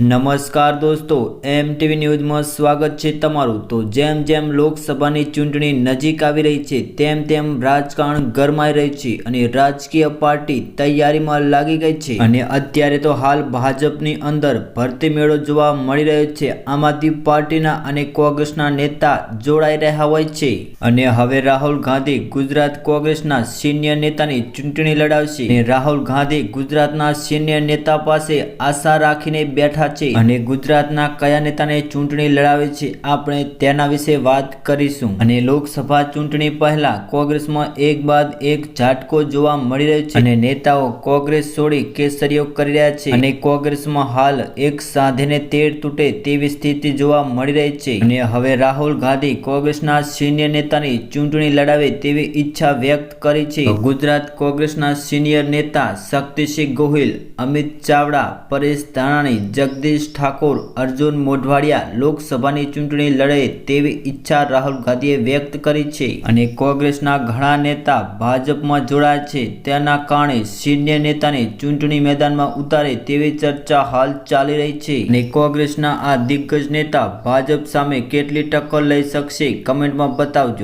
નમસ્કાર દોસ્તો એમ ટીવી ન્યૂઝમાં સ્વાગત છે તમારું. તો જેમ જેમ લોકસભાની ચૂંટણી નજીક આવી રહી છે, તેમ તેમ રાજકારણ ગરમાઈ રહ્યું છે અને રાજકીય પાર્ટી તૈયારીમાં લાગી ગઈ છે. અને અત્યારે તો હાલ ભાજપની અંદર ભરતી મેળો જોવા મળી રહ્યો છે. આમ આદમી પાર્ટીના અને કોંગ્રેસના નેતા જોડાઈ રહ્યા હોય છે. અને હવે રાહુલ ગાંધી ગુજરાત કોંગ્રેસના સિનિયર નેતાની ચૂંટણી લડાવશે. અને રાહુલ ગાંધી ગુજરાતના સિનિયર નેતા પાસે આશા રાખીને બેઠા છે અને ગુજરાતના કયા નેતાને ચૂંટણી લડાવે છે, આપણે તેના વિશે વાત કરીશું. અને લોકસભા ચૂંટણી પહેલા કોંગ્રેસમાં એક બાદ એક ઝાટકો જોવા મળી રહ્યો છે. અને નેતાઓ કોંગ્રેસ છોડી કેસરીઓ કરી રહ્યા છે. અને કોંગ્રેસમાં હાલ એક સાધીને તેર તૂટે તેવી સ્થિતિ જોવા મળી રહી છે. અને હવે રાહુલ ગાંધી કોંગ્રેસના સિનિયર નેતાની ચૂંટણી લડાવે તેવી ઈચ્છા વ્યક્ત કરી છે. ગુજરાત કોંગ્રેસના સિનિયર નેતા શક્તિસિંહ ગોહિલ, અમિત ચાવડા, પરેશ ધાનાણી જગદીશ ઠાકોર, અર્જુન મોઢવાડિયા લોકસભાની ચૂંટણી લડે તેવી ઈચ્છા રાહુલ ગાંધીએ વ્યક્ત કરી છે. અને કોંગ્રેસના ઘણા નેતા ભાજપમાં જોડાયા છે. તેના કારણે સિનિયર નેતાને ચૂંટણી મેદાનમાં ઉતારે તેવી ચર્ચા હાલ ચાલી રહી છે. અને કોંગ્રેસના આ દિગ્ગજ નેતા ભાજપ સામે કેટલી ટક્કર લઈ શકશે કમેન્ટમાં બતાવજો.